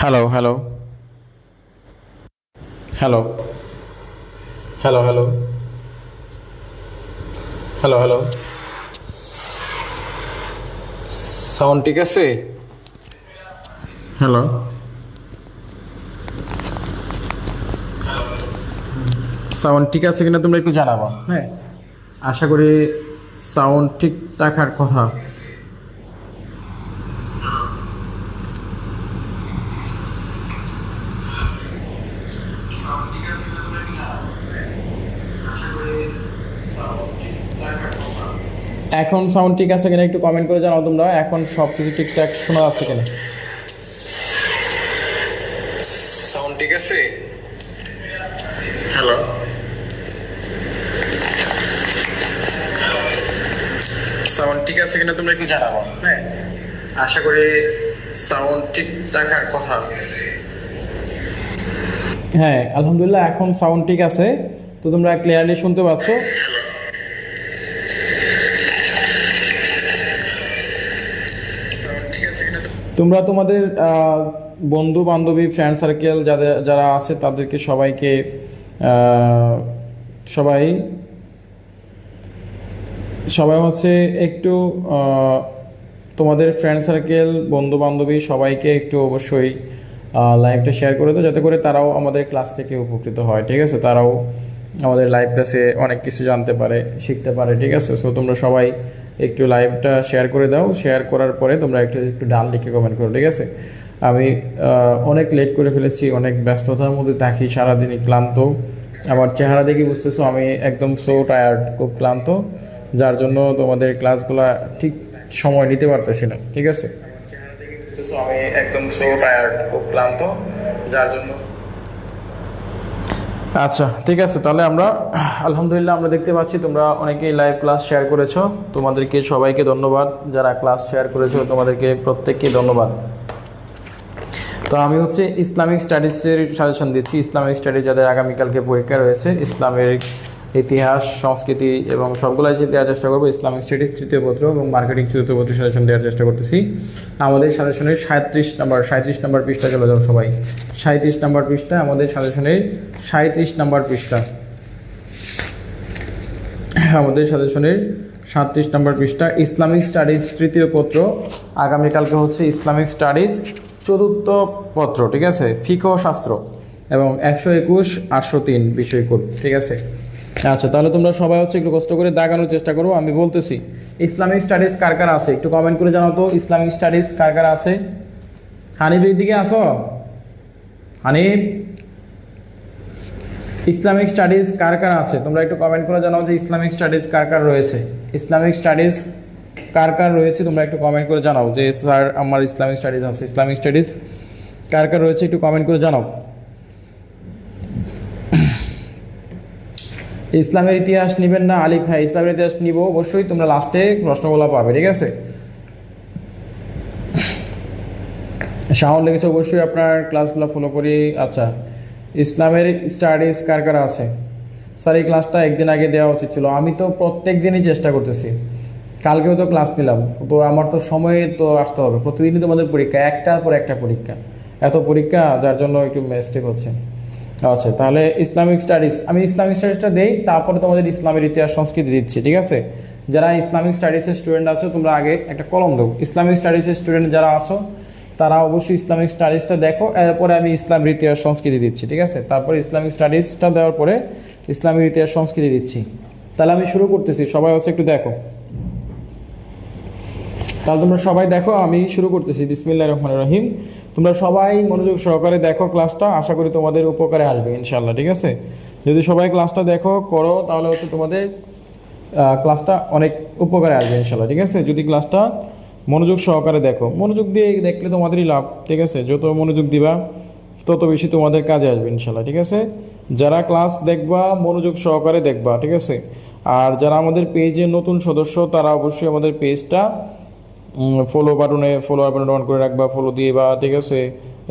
Hello hello hello hello hello hello hello sound ঠিক আছে? Hello sound ঠিক আছে কিনা তোমরা একটু জানাবা। হ্যাঁ। আশা করি সাউন্ড ঠিক থাকার কথা। এখন সাউন্ড ঠিক আছে কিনা একটু কমেন্ট করে জানাও তোমরা। এখন সব কিছু ঠিকঠাক শোনা যাচ্ছে কিনা? সাউন্ড ঠিক আছে? হ্যালো সাউন্ড ঠিক আছে কিনা তোমরা একটু জানাব হ্যাঁ আশা করি সাউন্ড ঠিক থাকার কথা হ্যাঁ আলহামদুলিল্লাহ এখন সাউন্ড ঠিক আছে। তো তোমরা ক্লিয়ারলি শুনতে পাচ্ছ। তোমরা তোমাদের বন্ধু বান্ধবী ফ্রেন্ড সার্কেল যাদের, যারা আছে তাদেরকে সবাইকে সবাই সবাই হচ্ছে একটু তোমাদের ফ্রেন্ড সার্কেল বন্ধু বান্ধবী সবাইকে একটু অবশ্যই লাইভটা শেয়ার করে দাও, যাতে করে তারাও আমাদের ক্লাস থেকে উপকৃত হয়, ঠিক আছে? তারাও আমাদের লাইভ ক্লাসে অনেক কিছু জানতে পারে, শিখতে পারে, ঠিক আছে? সো তোমরা সবাই একটু লাইভটা শেয়ার করে দাও। শেয়ার করার পরে তোমরা একটু একটু ডান লিখে কমেন্ট করো, ঠিক আছে? আমি অনেক লেট করে ফেলেছি, অনেক ব্যস্ততার মধ্যে থাকি, সারাদিনই ক্লান্ত। আমার চেহারা দেখে বুঝতেছো, আমি একদম সো টায়ার্ড খুব ক্লান্ত। যার জন্য তোমাদের ক্লাসগুলো ঠিক সময় নিতে পারতেছি না, ঠিক আছে? আমি একদম সো টায়ার্ড খুব ক্লান্ত। যার জন্য আচ্ছা ঠিক আছে, তাহলে আমরা, আলহামদুলিল্লাহ আমরা দেখতে পাচ্ছি তোমরা অনেকেই লাইভ ক্লাস শেয়ার করেছ। তোমাদেরকে সবাইকে ধন্যবাদ, যারা ক্লাস শেয়ার করেছ, তোমাদেরকে প্রত্যেককে ধন্যবাদ। তো আমি হচ্ছে ইসলামিক স্টাডিজের সাজেশন দিচ্ছি। ইসলামিক স্টাডিজ যাদের আগামীকালকে পরীক্ষা রয়েছে, ইসলামের ইতিহাস, সংস্কৃতি এবং সবগুলো যে দেওয়ার চেষ্টা করব, ইসলামিক স্টাডিজ, তৃতীয় পত্র এবং মার্কেটিং চতুর্থ পত্র সাজেশন দেওয়ার চেষ্টা করতেছি। আমাদের সাজেশনের সাঁত্রিশ নাম্বার সাঁত্রিশ নাম্বার পৃষ্ঠা চলে যাও সবাই। সাঁত্রিশ নাম্বার পৃষ্ঠা, আমাদের সাজেশনের সাঁত্রিশ নাম্বার পৃষ্ঠা। আমাদের সাজেশনের সাঁত্রিশ নম্বর পৃষ্ঠা, ইসলামিক স্টাডিজ তৃতীয় পত্র। আগামীকালকে হচ্ছে ইসলামিক স্টাডিজ চতুর্থ পত্র, ঠিক আছে? ফিকো শাস্ত্র এবং একশো একুশ আটশো তিন বিষয় কোড ঠিক আছে? আচ্ছা তাহলে তোমরা সবাই হচ্ছে একটু কষ্ট করে দাগানোর চেষ্টা করো, আমি বলতেছি। ইসলামিক স্টাডিজ কার কার আছে? একটু কমেন্ট করে জানাও তো, ইসলামিক স্টাডিজ কার কার আছে? হানিফের দিকে আসো হানিফ? ইসলামিক স্টাডিজ কার কার আছে? তোমরা একটু কমেন্ট করে জানাও যে ইসলামিক স্টাডিজ কার কার রয়েছে। ইসলামিক স্টাডিজ কার কার রয়েছে? তোমরা একটু কমেন্ট করে জানাও যে, স্যার, আমার ইসলামিক স্টাডিজ আছে। ইসলামিক স্টাডিজ কার কার রয়েছে? একটু কমেন্ট করে জানাও। ইসলামের ইতিহাস নেবেন না, আলিফ হ্যাঁ ইসলামের ইতিহাস নিব, অবশ্যই তোমরা লাস্টে প্রশ্নগুলো পাবে, ঠিক আছে? শাহন লেগেছে অবশ্যই আপনার ক্লাসগুলো ফলো করি। আচ্ছা ইসলামের স্টাডিজ কার কার আছে? স্যার এই ক্লাসটা একদিন আগে দেওয়া উচিত ছিল। আমি তো প্রত্যেক দিনই চেষ্টা করতেছি। কালকেও তো ক্লাস নিলাম। তো আমার তো সময়ে তো আসতে হবে। প্রতিদিনই তোমাদের পরীক্ষা, একটার পর একটা পরীক্ষা। এত পরীক্ষা, যার জন্য একটু মিস্টেক হচ্ছে। আচ্ছা তাহলে ইসলামিক স্টাডিজ, আমি ইসলামিক স্টাডিজটা দেই, তারপরে তোমাদের ইসলামের ইতিহাস, সংস্কৃতি দিচ্ছি, ঠিক আছে? যারা ইসলামিক স্টাডিজের স্টুডেন্ট আছো, তোমরা আগে একটা কলম দাও। ইসলামিক স্টাডিজের স্টুডেন্ট যারা আছো, তারা অবশ্যই ইসলামিক স্টাডিজটা দেখো, এরপরে আমি ইসলামের ইতিহাস, সংস্কৃতি দিচ্ছি, ঠিক আছে? তারপরে ইসলামিক স্টাডিজটা দেওয়ার পরে ইসলামের ইতিহাস, সংস্কৃতি দিচ্ছি। তাহলে আমি শুরু করতেছি, সবাই হচ্ছে একটু দেখো। তাহলে তোমরা সবাই দেখো, আমি শুরু করতেছি। বিসমিল্লাহ রহমান রহিম। তোমরা সবাই মনোযোগ সহকারে দেখো ক্লাসটা, আশা করি তোমাদের উপকারে আসবে ইনশাল্লাহ ঠিক আছে? যদি সবাই ক্লাসটা দেখো, করো, তাহলে হচ্ছে তোমাদের ক্লাসটা অনেক উপকারে আসবে ইনশাল্লাহ ঠিক আছে? যদি ক্লাসটা মনোযোগ সহকারে দেখো, মনোযোগ দিয়ে দেখলে তোমাদেরই লাভ, ঠিক আছে? যত মনোযোগ দিবা, তত বেশি তোমাদের কাজে আসবে ইনশাল্লাহ ঠিক আছে? যারা ক্লাস দেখবা, মনোযোগ সহকারে দেখবা, ঠিক আছে? আর যারা আমাদের পেজে নতুন সদস্য, তারা অবশ্যই আমাদের পেজটা ফলো বাটনে ফলো বাটনে অন করে রাখবা ফলো দিয়ে বা, ঠিক আছে?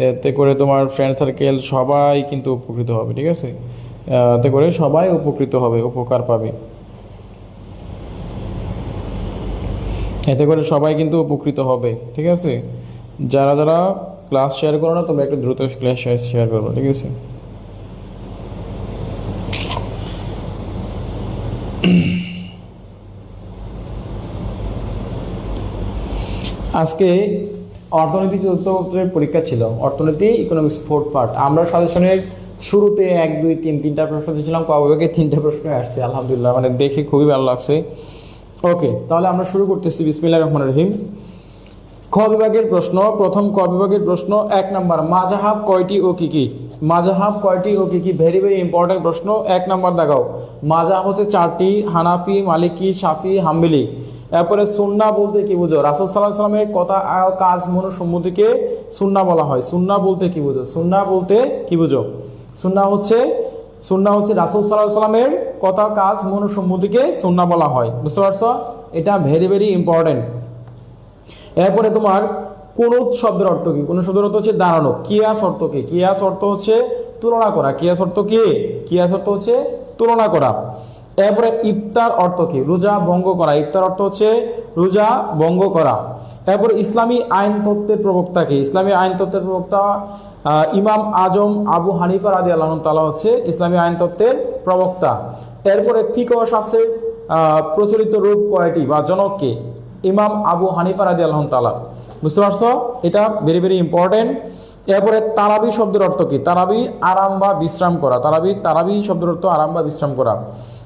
এতে করে তোমার ফ্রেন্ড সার্কেল সবাই কিন্তু উপকৃত হবে, ঠিক আছে? এতে করে সবাই উপকৃত হবে, উপকার পাবে। এতে করে সবাই কিন্তু উপকৃত হবে, ঠিক আছে? যারা যারা ক্লাস শেয়ার করো না, তোমরা একটু দ্রুত ক্লাস শেয়ার শেয়ার করব, ঠিক আছে? আজকে অর্থনীতি চতুর্থ পত্রের পরীক্ষা ছিল। অর্থনীতি ইকোনমিক্স ফোর্থ পার্ট আমরা সাজেশনের শুরুতে এক, দুই, তিন, তিনটা প্রশ্ন দিয়েছিলাম কবে তিনটা প্রশ্ন আসছে, আলহামদুলিল্লাহ। মানে দেখে খুবই ভালো লাগছে। ওকে তাহলে আমরা শুরু করতেছি। বিসমিল্লাহ রহমান রহিম। খ বিভাগের প্রশ্ন, প্রথম ক বিভাগের প্রশ্ন, এক নাম্বার মাজাহাব কয়টি ও কি কি? মাজাহাব কয়টি ও কি কি? ভেরি ভেরি ইম্পর্টেন্ট প্রশ্ন, এক নাম্বার দেখাও। মাজাহাব হচ্ছে চারটি, হানাফি, মালিকি সাফি হাম্বিলি। এরপরে সুন্না বলতে কি বুঝো? রাসুল সাল্লাহ সাল্লামের কথা কাজ মনুসম্মতিকে সুন্না বলা হয়। সুন্না বলতে কি বুঝো? সুন্না বলতে কি বুঝো? সুন্না হচ্ছে সুন্না হচ্ছে রাসুল সাল্লাহ সাল্লামের কথা, কাজ মনুসম্মতিকে সুন্না বলা হয়। বুঝতে পারছ? এটা ভেরি ভেরি ইম্পর্টেন্ট এরপরে তোমার কুনুত শব্দের অর্থ কি? কোন শব্দের অর্থ হচ্ছে দাঁড়ানো। কিয়াস অর্থ কি? কিয়াস অর্থ হচ্ছে তুলনা করা। কিয়াস অর্থ কি? কিয়াস অর্থ হচ্ছে তুলনা করা। এরপরে ইফতার অর্থ কি? রোজা ভঙ্গ করা। ইফতার অর্থ হচ্ছে রোজা ভঙ্গ করা। এরপরে ইসলামী আইন তত্ত্বের প্রবক্তা কি? ইসলামী আইন তত্ত্বের প্রবক্তা ইমাম আজম আবু হানিফা রাদি আল্লাহ তালা হচ্ছে ইসলামী আইন তত্ত্বের প্রবক্তা। এরপরে ফিক শাস্ত্রের প্রচলিত রূপ কয়টি বা জনককে ইমাম আবু হানিফা রাদি আল্লাহ তালা বুঝতে পারছ? এটা ভেরি ভেরি ইম্পর্টেন্ট এরপরে তারাবি শব্দের অর্থ কি? তারাবি আরাম বা বিশ্রাম করা। তারাবি তারাবি শব্দের অর্থ আরাম বা বিশ্রাম করা।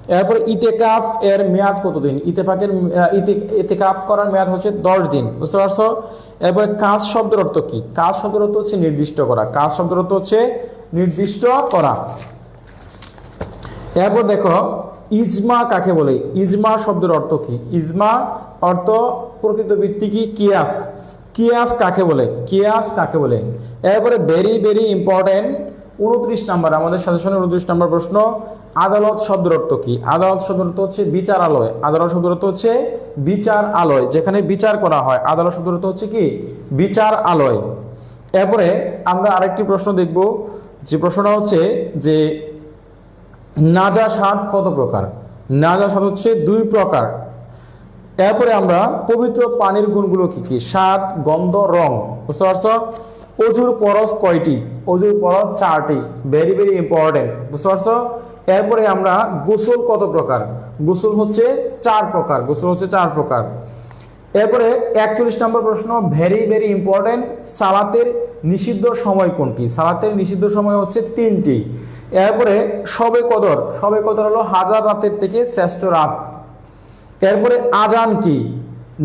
এরপরে ইতেকাফ এর মেয়াদ কতদিন? ইতেফাকের ইতে- ইতেকাফ করার মেয়াদ হচ্ছে দশ দিন। বুঝতে পারছ? এরপরে কাজ শব্দের অর্থ কি? কাজ শব্দের অর্থ হচ্ছে নির্দিষ্ট করা। কাজ শব্দের অর্থ হচ্ছে নির্দিষ্ট করা। এরপর দেখো, ইজমা কাকে বলে? ইজমা শব্দের অর্থ কি? ইজমা অর্থ প্রকৃত ভিত্তি কি? কিয়াস। কিয়াস কাকে বলে? কিয়াস কাকে বলে? এরপরে ভেরি ভেরি ইম্পর্টেন্ট উনত্রিশ নাম্বার, আমাদের সাজেশনের উনত্রিশ নাম্বার প্রশ্ন। আদালত শব্দের অর্থ কি? আদালত শব্দের অর্থ হচ্ছে বিচারালয়। আদালত শব্দের অর্থ হচ্ছে বিচার আলয় যেখানে বিচার করা হয়। আদালত শব্দের অর্থ হচ্ছে কি? বিচার আলয় এরপরে আমরা আরেকটি প্রশ্ন দেখব, যে প্রশ্নটা হচ্ছে যে নাজা স্বাদ কত প্রকার? নাজা স্বাদ হচ্ছে দুই প্রকার। এরপরে আমরা পবিত্র পানির গুণগুলো কি কি? স্বাদ, গন্ধ, রং। বুঝতে পারছ? অজুর পরশ কয়টি? অজুর পরশ চারটি। ভেরি ভেরি ইম্পর্টেন্ট বুঝতে পারছ? এরপরে আমরা গোসল কত প্রকার? গোসল হচ্ছে চার প্রকার। গোসল হচ্ছে চার প্রকার। এরপরে একচল্লিশ নম্বর প্রশ্ন ভেরি ভেরি ইম্পর্টেন্ট সালাতের নিষিদ্ধ সময় কোনটি? সালাতের নিষিদ্ধ সময় হচ্ছে তিনটি। এরপরে সবে কদর। সবে কদর হলো হাজার রাতের থেকে শ্রেষ্ঠ রাত। এরপরে আজান কি?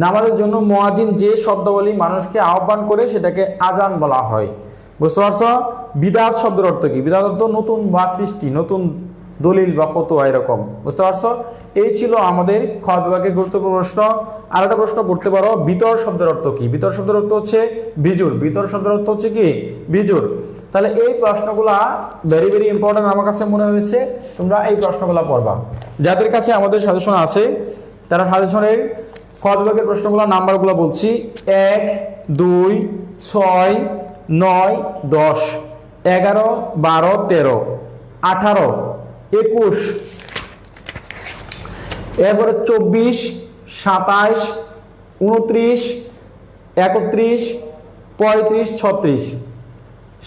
নামাজের জন্য মোয়াজিন যে শব্দাবলী মানুষকে আহ্বান করে সেটাকে আজান বলা হয়। বুঝতে পারছ? বিদাত শব্দের অর্থ কি? বিদাত অর্থ নতুন বা সৃষ্টি, নতুন দলিল বা ফতোয়া এরকম। বুঝতে পারছ? এই ছিল আমাদের খ বিভাগের গুরুত্বপূর্ণ প্রশ্ন। আর একটা প্রশ্ন পড়তে পারো, বিতর শব্দের অর্থ কি? বিতর শব্দের অর্থ হচ্ছে বিজুর বিতর শব্দের অর্থ হচ্ছে কি? বিজুর তাহলে এই প্রশ্নগুলা ভেরি ভেরি ইম্পর্টেন্ট আমার কাছে মনে হয়েছে। তোমরা এই প্রশ্নগুলা পড়বা। যাদের কাছে আমাদের সাজেশন আছে, তারা সাজেশনের খ বিভাগের প্রশ্নগুলো, নাম্বারগুলো বলছি। এক, দুই, ছয়, নয়, দশ, এগারো, বারো, তেরো, আঠারো, একুশ, এরপরে চব্বিশ, সাতাশ, উনত্রিশ, একত্রিশ, পঁয়ত্রিশ, ছত্রিশ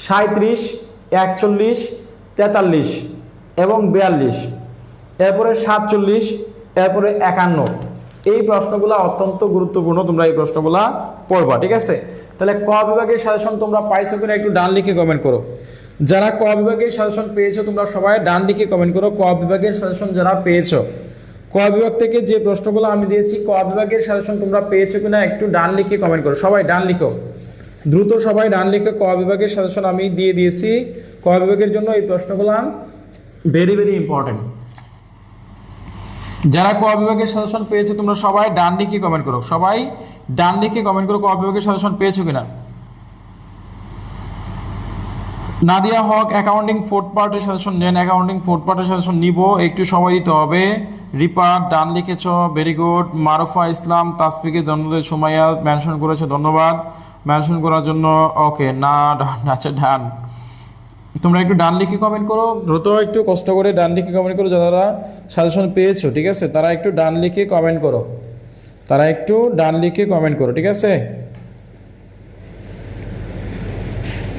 সাঁত্রিশ একচল্লিশ, তেতাল্লিশ এবং বিয়াল্লিশ, এরপরে সাতচল্লিশ, এরপরে একান্ন। এই প্রশ্নগুলো অত্যন্ত গুরুত্বপূর্ণ, তোমরা এই প্রশ্নগুলো পড়বা, ঠিক আছে? তাহলে ক বিভাগের সাজেশন তোমরা পাইছো কিনা একটু ডান লিখে কমেন্ট করো। যারা ক বিভাগের সাজেশন পেয়েছ, তোমরা সবাই ডান লিখে কমেন্ট করো, ক বিভাগের সাজেশন যারা পেয়েছ। ক বিভাগ থেকে যে প্রশ্নগুলো আমি দিয়েছি, ক বিভাগের সাজেশন তোমরা পেয়েছ কিনা একটু ডান লিখে কমেন্ট করো। সবাই ডান লিখো। দ্রুত সবাই ডান লিখে ক বিভাগের সাজেশন আমি দিয়ে দিয়েছি। ক বিভাগের জন্য এই প্রশ্নগুলো ভেরি ভেরি ইম্পর্টেন্ট যারা ক বিভাগের সাজেশন পেয়েছে, তোমরা সবাই ডান লিখে কমেন্ট করো। সবাই ডান দিকে কমেন্ট করো ক বিভাগের সাজেশন পেয়েছ কিনা। নাদিয়া হক অ্যাকাউন্টিং ফোর্থ পার্টের সাজেশন নেন। অ্যাকাউন্টিং ফোর্থ পার্টের সাজেশন নিব। একটু সময় দিতে হবে। রিপা, ডান লিখেছ। ভেরি গুড মারুফা ইসলাম তাসফিকে ধন্যবাদ সুমাইয়া মেনশন করেছ, ধন্যবাদ। মেনশন করার জন্য ওকে না ডান আচ্ছা ডান তোমরা একটু ডান লিখে কমেন্ট করো। দ্রুত একটু কষ্ট করে ডান লিখে কমেন্ট করো, যারা সাজেশন পেয়েছ, ঠিক আছে? তারা একটু ডান লিখে কমেন্ট করো। তারা একটু ডান লিখে কমেন্ট করো, ঠিক আছে?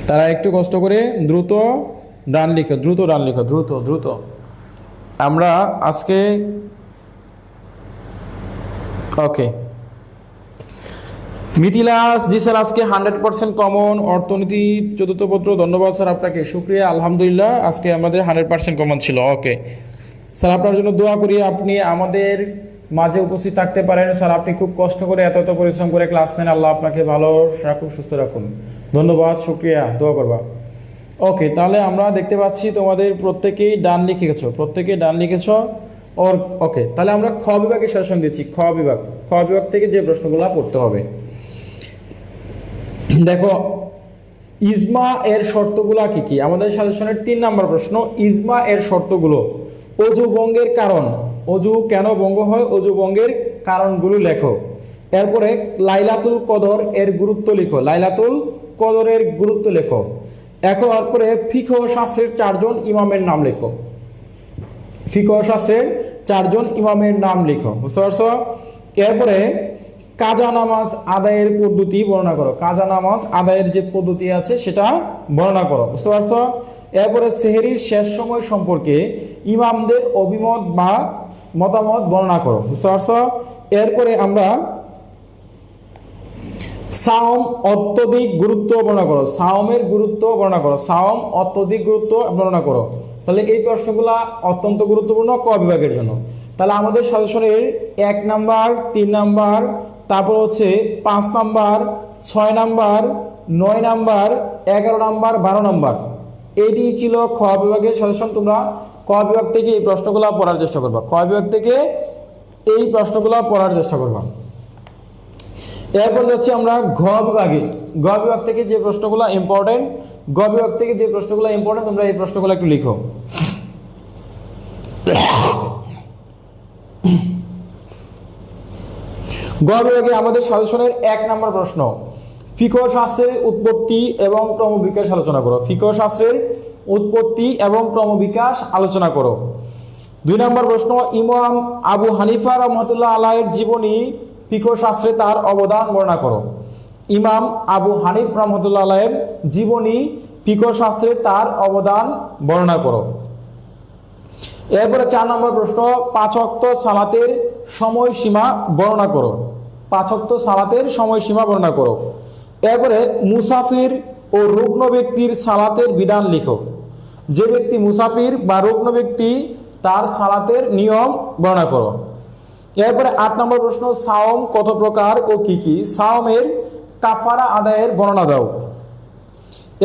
তারা একটু কষ্ট করে দ্রুত ডান লিখো, দ্রুত ডান লিখো, দ্রুত দ্রুত। আমরা আজকে ওকে মিথিলাস, জি স্যার, আজকে হান্ড্রেড পার্সেন্ট কমন অর্থনীতি চতুর্থ পত্র। ধন্যবাদ স্যার আপনাকে। শুক্রিয়া, আলহামদুলিল্লাহ, আজকে আমাদের হান্ড্রেড পার্সেন্ট কমন ছিল। ওকে স্যার, আপনার জন্য দোয়া করি আপনি আমাদের মাঝে উপস্থিত থাকতে পারেন। স্যার, আপনি খুব কষ্ট করে এত এত পরিশ্রম করে ক্লাস নেন। আল্লাহ আপনাকে ভালো রাখুন সুস্থ রাখুন। ধন্যবাদ, শুক্রিয়া। দোয়া করবা। ওকে তাহলে আমরা দেখতে পাচ্ছি তোমাদের প্রত্যেকেই ডান লিখে গেছো। প্রত্যেকেই ডান লিখেছো। ওর ওকে তাহলে আমরা খ বিভাগের শাসন দিচ্ছি। খ বিভাগ। খ বিভাগ থেকে যে প্রশ্নগুলো পড়তে হবে। দেখো, ইজমা এর শর্তগুলা কি কি? আমাদের সাজেশনের তিন নম্বর প্রশ্ন, ইজমা এর শর্তগুলো, অজু বঙ্গের কারণ। অজু কেন বঙ্গ হয়? অজু বঙ্গের কারণগুলো লেখো। এরপরে, লাইলাতুল কদর এর গুরুত্ব লেখো। লাইলাতুল কদরের গুরুত্ব লেখো। এখন এরপরে ফিকহ শাস্ত্রের চারজন ইমামের নাম লেখো। ফিকহ শাস্ত্রের চারজন ইমামের নাম লিখো। বুঝতে পারছ? এরপরে কাজা নামাজ আদায়ের পদ্ধতি বর্ণনা করো। কাজা নামাজ আদায়ের যে পদ্ধতি আছে সেটা বর্ণনা করো। বুঝতে পারছ? এরপরে সেহেরির শেষ সময় সম্পর্কে ইমামদের অভিমত বা মতামত বর্ণনা করো। বুঝতে পারছ? এরপরে আমরা সাওম অত্যধিক গুরুত্ব বর্ণনা করো। সাওমের গুরুত্ব বর্ণনা করো। সাওম অত্যধিক গুরুত্ব বর্ণনা করো। তাহলে এই প্রশ্নগুলো অত্যন্ত গুরুত্বপূর্ণ ক বিভাগের জন্য। তাহলে আমাদের সাজেশনের এক নাম্বার, তিন নাম্বার তারপর হচ্ছে পাঁচ নাম্বার, ছয় নাম্বার, নয় নাম্বার, এগারো নাম্বার, বারো নাম্বার। এটি ছিল খ বিভাগের সাজেশন তোমরা ক বিভাগ থেকে এই প্রশ্নগুলো পড়ার চেষ্টা করবা। ক বিভাগ থেকে এই প্রশ্নগুলো পড়ার চেষ্টা করবা। এরপর যাচ্ছি আমরা ঘ বিভাগে। গ বিভাগ থেকে যে প্রশ্নগুলো ইম্পর্টেন্ট গ বিভাগ থেকে যে প্রশ্নগুলো ইম্পর্টেন্ট তোমরা এই প্রশ্নগুলো একটু লিখো। গ বিভাগে আমাদের সাজেশনের এক নম্বর প্রশ্ন। ফিকহ শাস্ত্রের উৎপত্তি এবং ক্রমবিকাশ আলোচনা করো। ফিকহ শাস্ত্রের উৎপত্তি এবং ক্রমবিকাশ আলোচনা করো। দুই নম্বর প্রশ্ন, ইমাম আবু হানিফা রহমতুল্লাহ আলাহের জীবনী ফিকহ শাস্ত্রে তার অবদান বর্ণনা করো। ইমাম আবু হানিফ রহমতুল্লাহ আলাহের জীবনী ফিকহ শাস্ত্রে তার অবদান বর্ণনা করো। এরপরে চার নম্বর প্রশ্ন, পাঁচ অক্ত সালাতের সময়সীমা বর্ণনা করো। পাঁচক্ত সালাতের সময়সীমা বর্ণনা করো। এরপরে মুসাফির ও রুগ্ন ব্যক্তির সালাতের বিধান লিখো। যে ব্যক্তি মুসাফির বা রুগ্ন ব্যক্তি তার সালাতের নিয়ম বর্ণনা করো। এরপরে আট নম্বর প্রশ্ন, সাওম কত প্রকার ও কি কি? সাওমের কাফারা আদায়ের বর্ণনা দাও।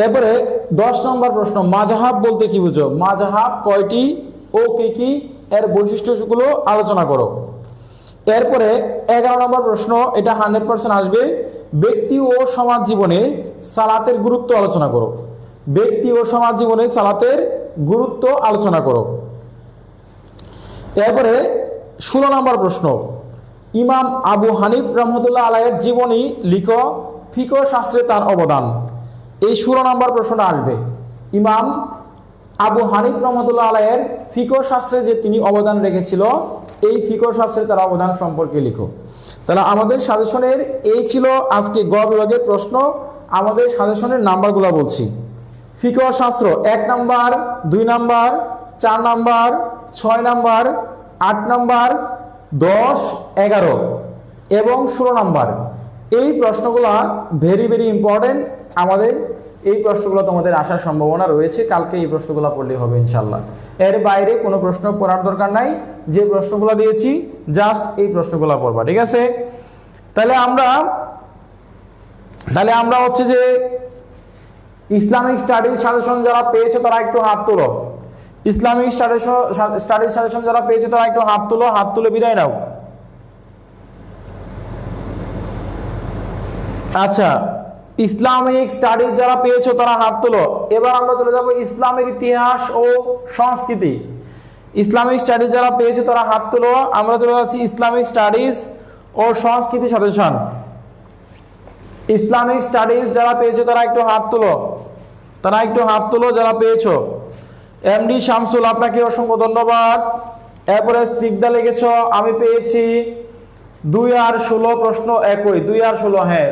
এরপরে দশ নম্বর প্রশ্ন, মাজাহাব বলতে কি বুঝো? মাজাহাব কয়টি ও কি কি? এর বৈশিষ্ট্যগুলো আলোচনা করো। এরপরে এগারো নম্বর প্রশ্ন, এটা হান্ড্রেড পার্সেন্ট আসবে। ব্যক্তি ও সমাজ জীবনে সালাতের গুরুত্ব আলোচনা করো। ব্যক্তি ও সমাজ জীবনে সালাতের গুরুত্ব আলোচনা করো। এরপরে ষোলো নম্বর প্রশ্ন, ইমাম আবু হানিফ রহমতুল্লাহ আলাইয়ের জীবনী লিখ ফিক শাস্ত্রে তার অবদান। এই ষোলো নম্বর প্রশ্নটা আসবে। ইমাম আবু হানিফ রহমতুল্লাহ আলাইয়ের ফিকো শাস্ত্রে যে তিনি অবদান রেখেছিল, এই ফিকো শাস্ত্রে তার অবদান সম্পর্কে লিখো। তাহলে আমাদের সাজেশনের এই ছিল আজকে গ বিভাগের প্রশ্ন। আমাদের সাজেশনের নাম্বারগুলো বলছি। ফিকো শাস্ত্র এক নাম্বার, দুই নাম্বার, চার নাম্বার, ছয় নাম্বার, আট নাম্বার, দশ, এগারো এবং ষোলো নাম্বার। এই প্রশ্নগুলো ভেরি ভেরি ইম্পর্টেন্ট আমাদের এই প্রশ্নগুলো তোমাদের আসার সম্ভাবনা রয়েছে। কালকে এই প্রশ্নগুলো পড়লে হবে ইনশাল্লাহ এর বাইরে কোনো প্রশ্ন পড়ার দরকার নাই। যে প্রশ্নগুলো দিয়েছি জাস্ট এই প্রশ্নগুলো পড়বা, ঠিক আছে? তাহলে আমরা তাহলে আমরা হচ্ছে যে ইসলামিক স্টাডিজ সাজেশন যারা পেয়েছে তারা একটু হাত তোলো। ইসলামিক স্টাডিজ সাজেশন যারা পেয়েছে তারা একটু হাত তুলো, হাত তুলে বিদায় নাও। আচ্ছা ইসলামিক স্টাডিজ যারা পেয়েছ, তারা হাত তোলো। এবার আমরা চলে যাব ইসলামের ইতিহাস ও সংস্কৃতি। ইসলামিক স্টাডিজ যারা পেয়েছ, তারা হাত তোলো। আমরা চলে যাচ্ছি ইসলামিক স্টাডিজ ও সংস্কৃতি সাজেশন। ইসলামিক স্টাডিজ যারা পেয়েছ, তারা একটু হাত তুলো। তারা একটু হাত তুলো যারা পেয়েছ। এমডি শামসুল, আপনাকে অসংখ্য ধন্যবাদ। এরপরে স্নিগ্ধা লেগেছ, আমি পেয়েছি দুই আর ষোলো প্রশ্ন একই। দুই আর ষোলো হ্যাঁ।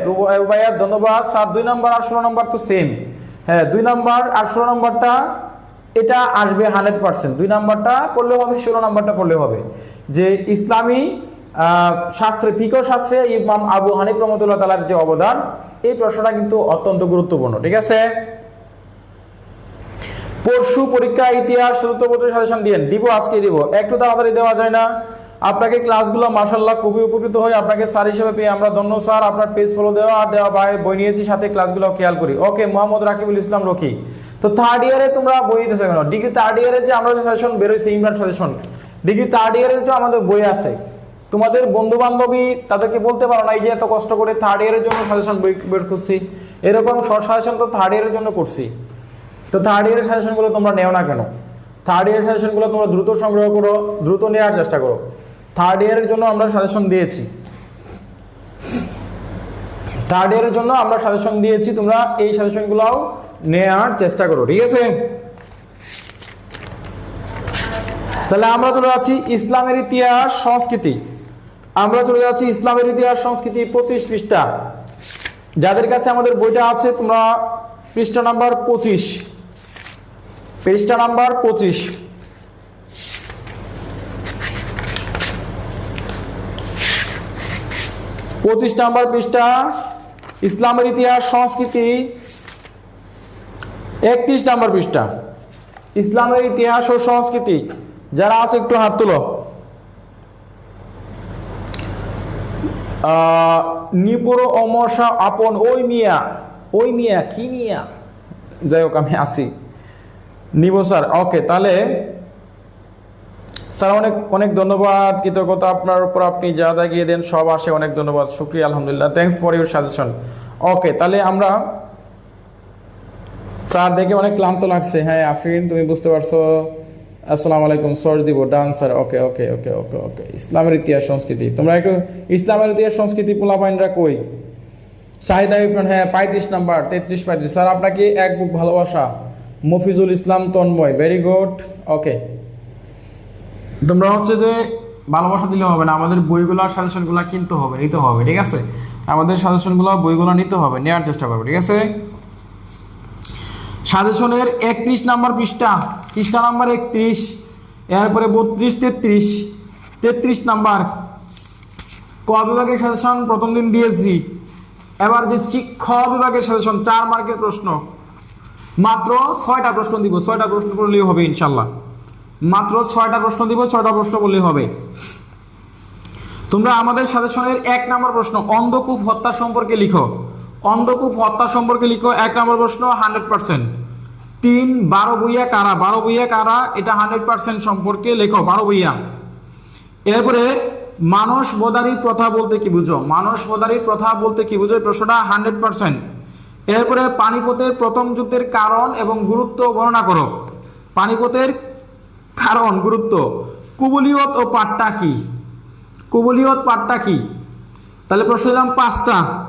ধন্যবাদ। স্যার, দুই নম্বর আর ষোলো নম্বর তো সেম হ্যাঁ দুই নাম্বার আর ষোলো নাম্বারটা, এটা আসবে হান্ড্রেড পার্সেন্ট। দুই নাম্বারটা পড়লে হবে, ষোলো নম্বরটা পড়লে হবে। যে ইসলামী শাস্ত্রে ফিকো শাস্ত্রে ইমাম আবু হানিফ রহমতুল্লাহ তালার যে অবদান, এই প্রশ্নটা কিন্তু অত্যন্ত গুরুত্বপূর্ণ, ঠিক আছে? পরশু পরীক্ষা, ইতিহাস সাজেশন দিয়েন দিব, আজকে দিব। একটু তাড়াতাড়ি দেওয়া যায় না। আপনাকে ক্লাসগুলো মাসাল্লাহ খুবই উপকৃত হয়ে। আপনাকে স্যার হিসেবে পেয়ে আমরা ধন্য স্যার আপনার পেজ ফলো দেওয়া আর দেওয়া ভাই বই নিয়েছি সাথে ক্লাসগুলো খেয়াল করি। ওকে মোহাম্মদ রাকিবুল ইসলাম রকি। তো থার্ড ইয়ারে তোমরা বই নিতেছো কেন? ডিগ্রি থার্ড ইয়ারে যে আমরা যে সাজেশন বেরোইছি ইমরান সাজেশন ডিগ্রি থার্ড ইয়ারে যে আমাদের বই আছে, তোমাদের বন্ধু বান্ধবী তাদেরকে বলতে পারো না এই যে এত কষ্ট করে থার্ড ইয়ারের জন্য সাজেশন বই বের করছি। এরকম শর্ট সাজেশন তো থার্ড ইয়ারের জন্য করছি। তো থার্ড ইয়ারের সাজেশনগুলো তোমরা নেও না কেন? থার্ড ইয়ারের সাজেশনগুলো তোমরা দ্রুত সংগ্রহ করো, দ্রুত নেওয়ার চেষ্টা করো। থার্ড ইয়ারের জন্য আমরা সাজেশন দিয়েছি। থার্ড ইয়ারের জন্য আমরা সাজেশন দিয়েছি, তোমরা এই সাজেশনগুলোও নেওয়ার চেষ্টা করো, ঠিক আছে? তাহলে আমরা চলে যাচ্ছি ইসলামের ইতিহাস, সংস্কৃতি। আমরা চলে যাচ্ছি ইসলামের ইতিহাস, সংস্কৃতি পঁচিশ পৃষ্ঠা। যাদের কাছে আমাদের বইটা আছে, তোমরা পৃষ্ঠা নাম্বার পঁচিশ। পৃষ্ঠা নাম্বার পঁচিশ। পঁচিশ নাম্বার পৃষ্ঠা, ইসলামের ইতিহাস, সংস্কৃতি। একত্রিশ নাম্বার পৃষ্ঠা, ইসলামের ইতিহাস ও সংস্কৃতি। যারা আছে একটু হাত তুলো। নিপুর অমসা আপন, ওই মিয়া ওই মিয়া, কি মিয়া? যাই হোক, আমি আছি। নিব, স্যার, ওকে, তাহলে স্যার, অনেক অনেক ধন্যবাদ। কৃতজ্ঞতা আপনার উপর আপনি যা দেখিয়ে দেন, সব আসে। অনেক ধন্যবাদ। শুক্রিয়া, আলহামদুলিল্লাহ। Thanks for your suggestion okay তাহলে আমরা স্যার দেখে অনেক ক্লান্ত লাগছে। হ্যাঁ আফরিন, তুমি বুঝতে পারছ। আসসালামু আলাইকুম সর দিব। ডান স্যার ওকে ওকে ওকে ওকে ওকে ইসলামের ইতিহাস, সংস্কৃতি। তোমরা একটু ইসলামের ইতিহাস, সংস্কৃতি পোলাপাইনরা কই? শাহিদা ইবরান হ্যাঁ পঁয়ত্রিশ নাম্বার, তেত্রিশ পঁয়ত্রিশ। স্যার আপনাকে এক বুক ভালোবাসা? Mofizul Islam Tonmoy very good okay তোমরা হচ্ছে যে ভালোবাসা দিলে হবে না, আমাদের বইগুলো সাজেশনগুলো কিনতে হবে, নিতে হবে, ঠিক আছে? আমাদের সাজেশনগুলো বইগুলো নিতে হবে নেওয়ার চেষ্টা করবে, ঠিক আছে? সাজেশনের একত্রিশ নাম্বার পৃষ্ঠা পৃষ্ঠা নাম্বার একত্রিশ, এরপরে বত্রিশ, তেত্রিশ তেত্রিশ নাম্বার। ক বিভাগের সাজেশন প্রথম দিন দিয়েছি। এবার যে খ বিভাগের সাজেশন চার মার্কের প্রশ্ন। মাত্র ছয়টা প্রশ্ন দিব, ছয়টা প্রশ্ন করলেই হবে ইনশাল্লাহ মাত্র ছয়টা প্রশ্ন দিব, ছয়টা প্রশ্ন করলেই হবে। তোমরা আমাদের সাথে সঙ্গে এক নম্বর প্রশ্ন, অন্ধকূপ হত্যা সম্পর্কে লিখো। অন্ধকূপ হত্যা সম্পর্কে লিখো, এক নম্বর প্রশ্ন, হান্ড্রেড পার্সেন্ট। তিন, বারো বইয়া কারা? বারো বইয়া কারা? এটা হান্ড্রেড পার্সেন্ট সম্পর্কে লেখো, বারো বইয়া। এরপরে, মানস বদারির প্রথা বলতে কি বুঝো? মানস বদারির প্রথা বলতে কি বুঝো? প্রশ্নটা হান্ড্রেড পার্সেন্ট। এরপরে পানিপথের প্রথম যুদ্ধের কারণ এবং গুরুত্ব বর্ণনা করো। পানিপথের কারণ, গুরুত্ব। কুবুলিয়ত ও পাট্টা কি? কুবুলিয়ত পাট্টা কি? তাহলে প্রশ্ন দিলাম পাঁচটা।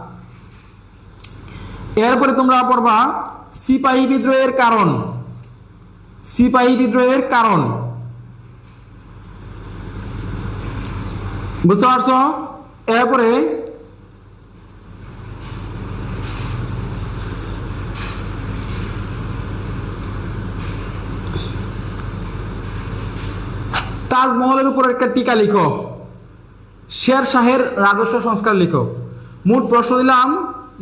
এরপরে তোমরা পড়বা, সিপাহী বিদ্রোহের কারণ। সিপাহী বিদ্রোহের কারণ। বুঝতে পারছ? এরপরে তাজমহলের উপর একটা টিকা লিখো। শের শাহের রাজস্ব সংস্কার লিখো। মোট প্রশ্ন দিলাম,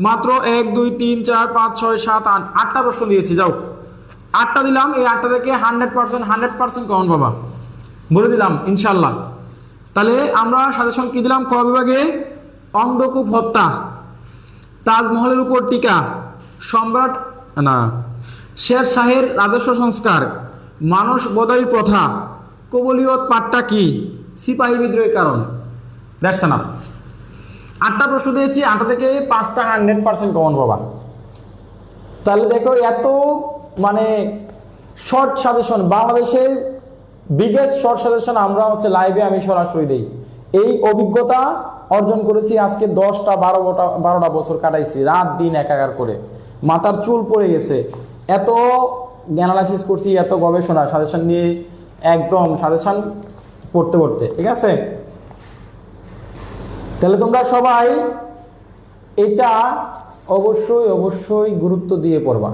মাত্র এক, দুই, তিন, চার, পাঁচ, ছয়, সাত, আট, আটটা প্রশ্ন দিয়েছি, যাও। আটটা দিলাম, এই আটটা থেকে hundred percent hundred percent common বাবা বলে দিলাম ইনশাল্লাহ তাহলে আমরা সাজেশন কি দিলাম, ক বিভাগে? অন্ধকূপ হত্যা, তাজমহলের উপর টিকা, সম্রাট, না, শের শাহের রাজস্ব সংস্কার, মানস বদারি প্রথা কবলিয়ত পাঠটা কি? সিপাহী বিদ্রোহের কারণ। দ্যাটস না আটটা প্রশ্ন দিয়েছি, আটটা থেকে পাঁচটা হান্ড্রেড পার্সেন্ট কমন পাবা। তাহলে দেখো, এত মানে শর্ট সাজেশন বাংলাদেশের বিগেস্ট শর্ট সাজেশন আমরা হচ্ছে লাইভে আমি সরাসরি দেই। এই অভিজ্ঞতা অর্জন করেছি আজকে দশটা, বারোটা বারোটা বছর কাটাইছি, রাত দিন একাকার করে। মাথার চুল পড়ে গেছে। এত অ্যানালাইসিস করছি, এত গবেষণা সাজেশন নিয়ে একদম সাজেশন পড়তে পড়তে, ঠিক আছে? তাহলে তোমরা সবাই এটা অবশ্যই অবশ্যই গুরুত্ব দিয়ে পড়বা।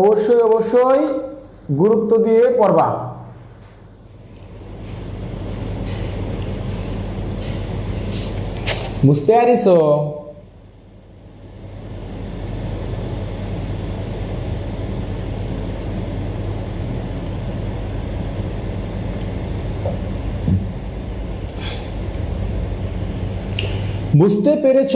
অবশ্যই অবশ্যই গুরুত্ব দিয়ে পড়বা। বুঝতে পারিস বুঝতে পেরেছ?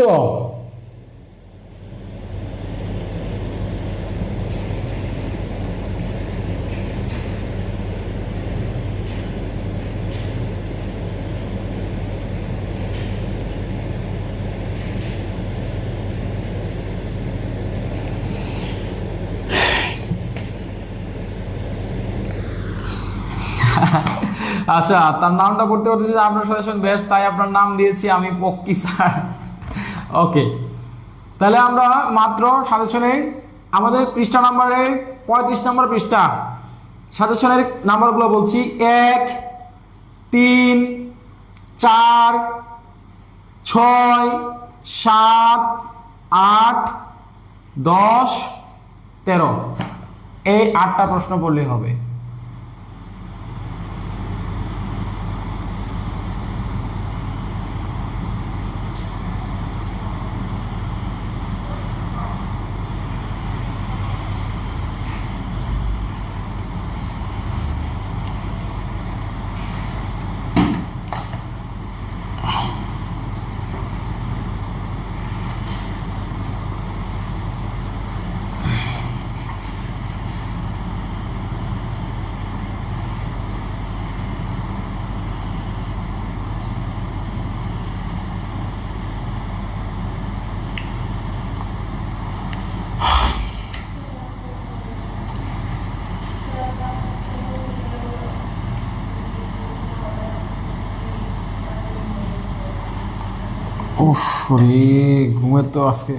আচ্ছা তার নামটা পড়তে পারতেছি আপনার সাজেশন বেশ, তাই আপনার নাম দিয়েছি আমি পক্কি স্যার। ওকে, তাহলে আমরা মাত্র সাজেশনে আমাদের পৃষ্ঠা নাম্বারে, পঁয়ত্রিশ নম্বর পৃষ্ঠা, সাজেশনের নাম্বারগুলো বলছি, এক, তিন, চার, ছয়, সাত, আট, দশ, তেরো। এই আটটা প্রশ্ন পড়লেই হবে। 唉 রে ঘুমের তো আজকে।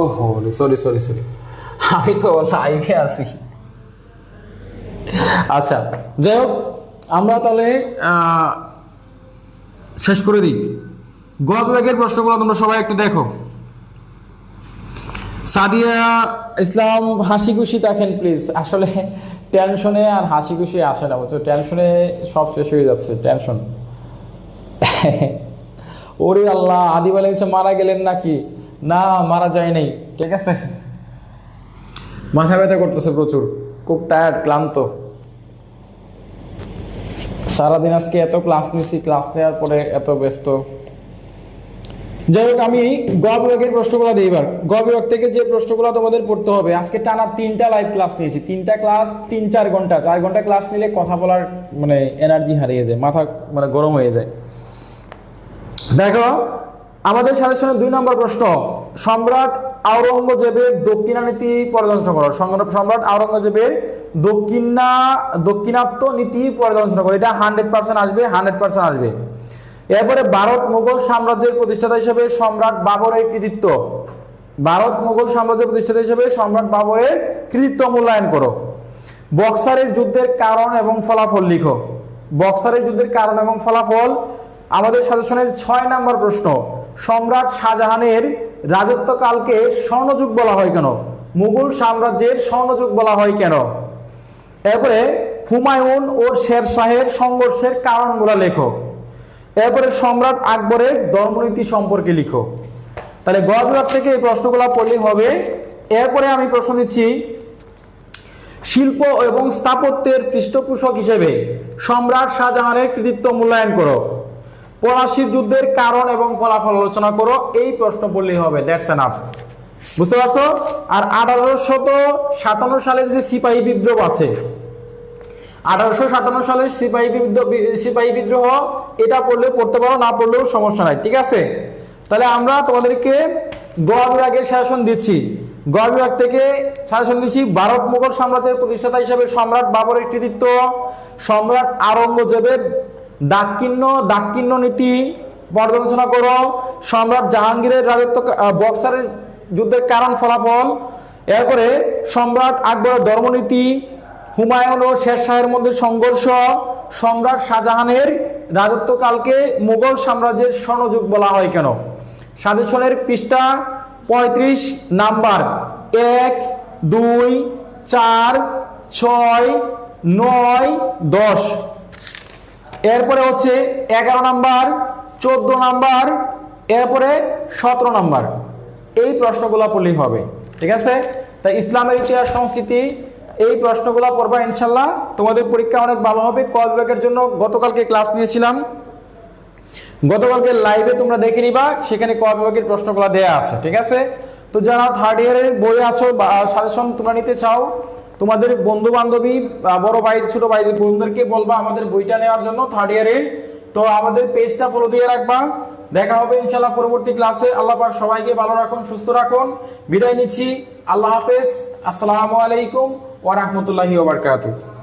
ওহো সরি সরি সরি আমি তো লাইভে আছি। আচ্ছা যাই হোক, আমরা তাহলে শেষ করে দিই। গোয়া বিভাগের প্রশ্নগুলো তোমরা সবাই একটু দেখো। সাদিয়া ইসলাম হাসি খুশি থাকেন প্লিজ আসলে টেনশনে আর হাসি খুশি আসে না, বুঝছ? টেনশনে সব শেষ হয়ে যাচ্ছে টেনশন ওরে আল্লাহ আদি বলে গেছে মারা গেলেন নাকি? না, মারা যায় নাই, ঠিক আছে? মাথা ব্যথা করতেছে প্রচুর, খুব টায়ার্ড ক্লান্ত। সারাদিন আজকে এত ক্লাস নিছি ক্লাস নেওয়ার পরে এত ব্যস্ত। যাই হোক, আমি গ প্রশ্নগুলো দিই এবার। গ থেকে যে প্রশ্নগুলো তোমাদের পড়তে হবে, আজকে টানা তিনটা লাইভ ক্লাস নিয়েছি। তিনটা ক্লাস তিন চার ঘণ্টা চার ঘণ্টা ক্লাস নিলে কথা বলার মানে এনার্জি হারিয়ে যায়, মাথা মানে গরম হয়ে যায়। দেখো, আমাদের সাজেশনে দুই নম্বর প্রশ্ন, সম্রাট আওরঙ্গজেবের দক্ষিণা নীতি পর্যালোচনা করো। সম্রাট আওরঙ্গজেবের দক্ষিণা দক্ষিণাত্ম নীতি পর্যালোচনা করো। এটা হান্ড্রেড পার্সেন্ট আসবে, হান্ড্রেড পার্সেন্ট আসবে। এরপরে ভারত মুঘল সাম্রাজ্যের প্রতিষ্ঠাতা হিসেবে সম্রাট বাবরের কৃতিত্ব। ভারত মুঘল সাম্রাজ্যের প্রতিষ্ঠাতা হিসেবে সম্রাট বাবরের কৃতিত্ব মূল্যায়ন করো। বক্সারের যুদ্ধের কারণ এবং ফলাফল লিখো। বক্সারের যুদ্ধের কারণ এবং ফলাফল আমাদের সাজেশনের ছয় নম্বর প্রশ্ন, সম্রাট শাহজাহানের রাজত্বকালকে স্বর্ণযুগ বলা হয় কেন? মুঘল সাম্রাজ্যের স্বর্ণযুগ বলা হয় কেন? এরপরে হুমায়ুন ও শের শাহের সংঘর্ষের কারণগুলো লেখো। এরপরে সম্রাট আকবরের ধর্মনীতি সম্পর্কে লিখো। তাহলে গ থেকে এই প্রশ্নগুলো পড়লেই হবে। এরপরে আমি প্রশ্ন দিচ্ছি, শিল্প এবং স্থাপত্যের পৃষ্ঠপোষক হিসেবে সম্রাট শাহজাহানের কৃতিত্ব মূল্যায়ন করো। পলাশির যুদ্ধের কারণ এবং ফলাফল আলোচনা করো, এই প্রশ্ন পড়লেই হবে দ্যাটস এনাফ বুঝতে পারছ? আর আঠারোশত সাতান্ন সালের যে সিপাহী বিদ্রোহ আছে, আঠারোশো সাতান্ন সালের সিপাহী বিদ্রোহ সিপাহী বিদ্রোহ, এটা পড়লে পড়তে পারো, না পড়লেও সমস্যা নাই, ঠিক আছে? তাহলে আমরা তোমাদেরকে গ বিভাগের শাসন দিচ্ছি। গ বিভাগ থেকে শাসন দিচ্ছি ভারত মুঘল সাম্রাজ্যের প্রতিষ্ঠাতা হিসেবে সম্রাট বাবরের কৃতিত্ব, সম্রাট আরঙ্গজেবের দাক্ষিণ্য দাক্ষিণ্য নীতি পর্যালোচনা করো। সম্রাট জাহাঙ্গীরের রাজত্ব বক্সারের যুদ্ধের কারণ ফলাফল। এরপরে সম্রাট আকবরের ধর্মনীতি, হুমায়ুন ও শের শাহের মধ্যে সংঘর্ষ। সম্রাট শাহজাহানের রাজত্বকালকে মুঘল সাম্রাজ্যের স্বর্ণযুগ বলা হয় কেন? সাজেশনের পৃষ্ঠা পঁয়ত্রিশ নাম্বার। এক, দুই, চার, ছয়, নয়, দশ। এরপরে হচ্ছে এগারো নাম্বার, চোদ্দ নাম্বার, এরপরে সতেরো নাম্বার। এই প্রশ্নগুলো পড়লেই হবে, ঠিক আছে? তাই ইসলামের ইতিহাস, সংস্কৃতি, এই প্রশ্নগুলো পড়বা ইনশাল্লাহ তোমাদের পরীক্ষা অনেক ভালো হবে। ক বিভাগের জন্য গতকালকে ক্লাস নিয়েছিলাম। গতকালকে লাইভে তোমরা দেখে নিবা, সেখানে ক বিভাগের প্রশ্নগুলো দেয়া আছে, ঠিক আছে? তো যারা থার্ড ইয়ারের বই আছো বা সাজেশন তোমরা নিতে চাও তোমাদের বন্ধু বান্ধবী বড় ভাই, ছোট ভাই, বন্ধুদেরকে বলবা আমাদের বইটা নেওয়ার জন্য থার্ড ইয়ারের তো আমাদের পেজটা ফলো দিয়ে রাখবা। দেখা হবে ইনশাল্লাহ পরবর্তী ক্লাসে আল্লাহ পাক সবাইকে ভালো রাখুন, সুস্থ রাখুন। বিদায় নিচ্ছি। আল্লাহ হাফেজ। আসসালামু আলাইকুম ওয়া বারাকাতুহু।